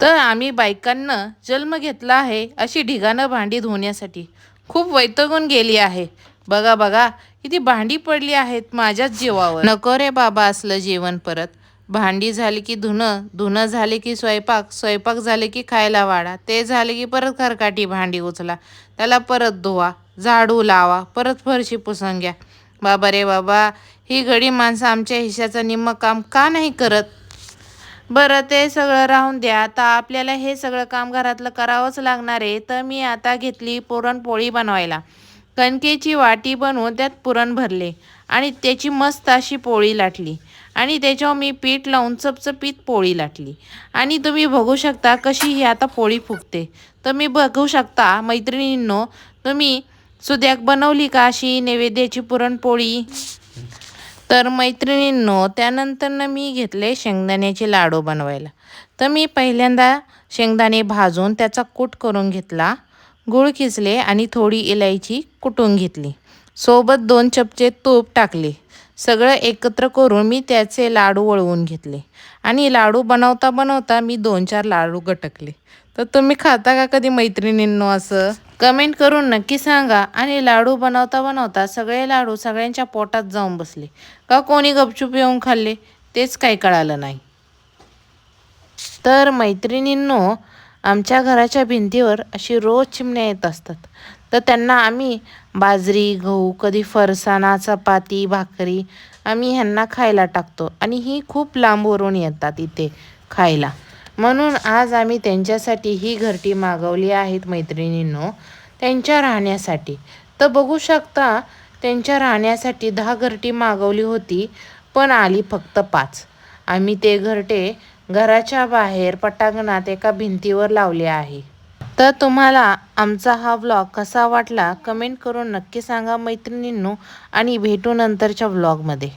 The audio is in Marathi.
तर आम्ही बायकांना जन्म घेतला आहे अशी ढिगाणं भांडी धुण्यासाठी. खूप वैतगून गेली आहे. बघा बघा किती भांडी पडली आहेत माझ्याच जीवावर. नको रे बाबा असलं जेवण परत. भांडी झाली की धुणं धुणं झाले की स्वयंपाक स्वयंपाक झाले की खायला वाढा ते झाले की परत खरकाटी भांडी उचला. त्याला परत धुवा झाडू लावा परत फरशी पुसून घ्या. बाबा रे बाबा ही घडी माणसं आमच्या हिश्याचं निम्म काम का नाही करत? बरं ते सगळं राहून द्या. आता आपल्याला हे सगळं काम घरातलं करावंच लागणार आहे तर मी आता घेतली पुरणपोळी बनवायला. कणकेची वाटी बनवून त्यात पुरण भरले आणि त्याची मस्त अशी पोळी लाटली. आणि त्याच्यावर मी पीठ लावून चपचपीत पोळी लाटली. आणि तुम्ही बघू शकता कशी ही आता पोळी फुगते. तुम्ही बघू शकता मैत्रिणींनो तुम्ही सुद्याक बनवली का अशी नैवेद्याची पुरणपोळी? तर मैत्रिणींनो त्यानंतरनं मी घेतले शेंगदाण्याचे लाडू बनवायला. तर मी पहिल्यांदा शेंगदाणे भाजून त्याचा कूट करून घेतला गूळ खिचले आणि थोडी इलायची कुटून घेतली. सोबत दोन चमचे तूप टाकले. सगळं एकत्र करून मी त्याचे लाडू वळवून घेतले. आणि लाडू बनवता बनवता मी दोन चार लाडू गटकले. तर तुम्ही खाता का कधी मैत्रिणींनो असं? कमेंट करून नक्की सांगा आणि लाडू बनवता बनवता सगळे लाडू सगळ्यांच्या पोटात जाऊन बसले. का कोणी गपचूप येऊन खाल्ले? तेच काही कळालं नाही. तर मैत्रिणींनो आमच्या घराच्या भिंतीवर अशी रोज चिमण्या येत असतात. तर त्यांना आम्ही बाजरी गहू कधी फरसाणा चपाती भाकरी आम्ही ह्यांना खायला टाकतो. आणि ही खूप लांबवरून येतात इथे खायला. म्हणून आज आम्ही त्यांच्यासाठी ही घरटी मागवली आहेत मैत्रिणींनो त्यांच्या राहण्यासाठी. तर बघू शकता त्यांच्या राहण्यासाठी दहा घरटी मागवली होती पण आली फक्त पाच. आम्ही ते घरटे घराच्या बाहेर पटांगणात एका भिंतीवर लावले आहे. तर तुम्हाला आमचा हा व्लॉग कसा वाटला कमेंट करून नक्की सांगा मैत्रिणींनो आणि भेटू नंतरच्या व्लॉगमध्ये